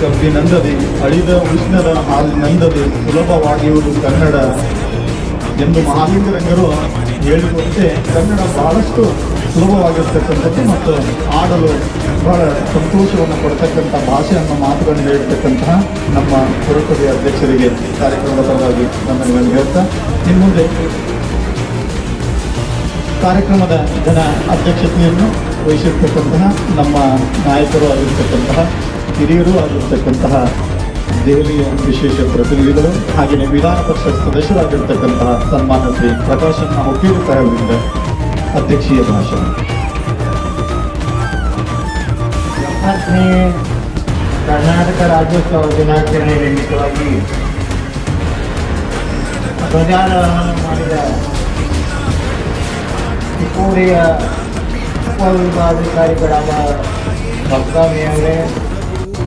ಕಬ್ಬಿನಂದದಿ ಅಳಿದ ಉಷ್ಣದ ಹಾಲಿನಂದದಿ ಸುಲಭವಾಗಿರುವುದು ಕನ್ನಡ ಎಂದು ಮಹಾಲಿಂಗರಂಗರು ಹೇಳುವಂತೆ ಕನ್ನಡ ಬಹಳಷ್ಟು ಸುಲಭವಾಗಿರ್ತಕ್ಕಂಥದ್ದು ಮತ್ತು ಆಡಲು ಬಹಳ ಸಂತೋಷವನ್ನು ಕೊಡ್ತಕ್ಕಂಥ ಭಾಷೆ ಅನ್ನೋ ಮಾತುಗಳನ್ನು ಹೇಳ್ತಕ್ಕಂತಹ ನಮ್ಮ ಪುರಸಭೆಯ ಅಧ್ಯಕ್ಷರಿಗೆ ಕಾರ್ಯಕ್ರಮದ ಪರವಾಗಿ ನಮ್ಮನ್ನು ಹೇಳ್ತಾ, ಇನ್ನು ಮುಂದೆ ಕಾರ್ಯಕ್ರಮದ ಜನ ಅಧ್ಯಕ್ಷತೆಯನ್ನು ವಹಿಸಿರ್ತಕ್ಕಂತಹ ನಮ್ಮ ನಾಯಕರು ಆಗಿರ್ತಕ್ಕಂತಹ ಹಿರಿಯರು ಆಗಿರ್ತಕ್ಕಂತಹ ದೆಹಲಿಯ ವಿಶೇಷ ಪ್ರತಿನಿಧಿಗಳು ಹಾಗೆಯೇ ವಿಧಾನ ಪರಿಷತ್ ಸದಸ್ಯರಾಗಿರ್ತಕ್ಕಂತಹ ಸನ್ಮಾನ ಶ್ರೀ ಪ್ರಕಾಶನ್ನ ಹುಕ್ಕೇರಿ ಸಾಹೇಬರಿಂದ ಅಧ್ಯಕ್ಷೀಯ ಭಾಷಣ. ಎಪ್ಪತ್ತನೇ ಕರ್ನಾಟಕ ರಾಜ್ಯೋತ್ಸವ ದಿನಾಚರಣೆ ನಿಮಿತ್ತವಾಗಿ ಧ್ವಜಾರೋಹಣ ಮಾಡಿದ ಚಿಕ್ಕೋಡಿಯ ಉಪವಿಭಾಗಾಧಿಕಾರಿಗಳಾದ ಭಕ್ತಾಮಿ ಅವರೇ